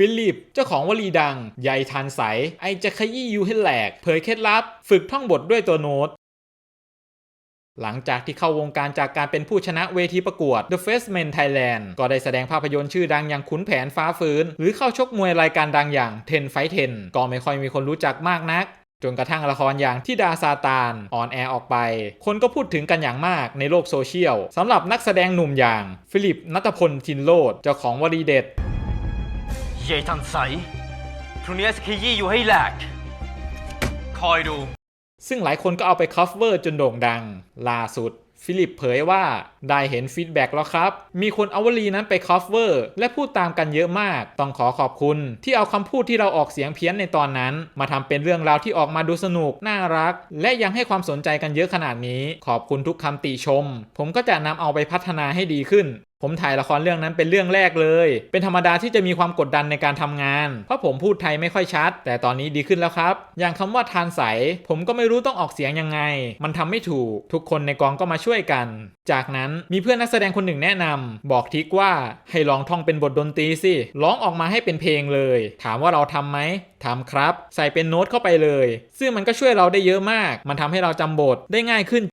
ฟิลิป เจ้าของวลีดังใหญ่ทันใส ไอจะขยี้ยูให้แหลก เผยเคล็ดลับ ฝึกท่องบทด้วยตัวโน้ตหลังจากที่เข้าวงการจากการเป็นผู้ชนะเวทีประกวด The Face Man Thailand ก็ได้แสดงภาพยนตร์ชื่อดังอย่างขุนแผนฟ้าฟื้น หรือเข้าชกมวยรายการดังอย่าง Ten Fight Ten ก็ไม่ค่อยมีคนรู้จักมากนัก จนกระทั่งละครอย่างที่ดาซาตานออนแอร์ออกไป คนก็พูดถึงกันอย่างมากในโลกโซเชียลสำหรับนักแสดงหนุ่มอย่าง ฟิลิปนัทพลทินโลดเจ้าของวลีเด็ด ใหญ่ทันใสพรุ่งนี้จะขยี้อยู่ให้แหลก คอยดู ซึ่งหลายคนก็เอาไปคัฟเวอร์จนโด่งดัง ล่าสุด ฟิลิปเผยว่าได้เห็นฟีดแบ็กแล้วครับ มีคนเอาวลีนั้นไปคัฟเวอร์ และพูดตามกันเยอะมาก ต้องขอขอบคุณที่เอาคำพูดที่เราออกเสียงเพี้ยนในตอนนั้น มาทำเป็นเรื่องราวที่ออกมาดูสนุก น่ารัก และยังให้ความสนใจกันเยอะขนาดนี้ ขอบคุณทุกคำติชม ผมก็จะนำเอาไปพัฒนาให้ดีขึ้น ผมถ่ายละครเรื่องนั้นเป็นเรื่องแรกเลย เป็นธรรมดาที่จะมีความกดดันในการทำงาน เพราะผมพูดไทยไม่ค่อยชัด แต่ตอนนี้ดีขึ้นแล้วครับ อย่างคำว่าทานใส ผมก็ไม่รู้ต้องออกเสียงยังไง มันทำไม่ถูก ทุกคนในกองก็มาช่วยกัน จากนั้นมีเพื่อนนักแสดงคนหนึ่งแนะนำบอกทิกว่าให้ลองท่องเป็นบทดนตรีสิร้องออกมาให้เป็นเพลงเลย ถามว่าเราทำไหมทำครับ ใส่เป็นโน้ตเข้าไปเลย ซึ่งมันก็ช่วยเราได้เยอะมาก มันทำให้เราจำบทได้ง่ายขึ้น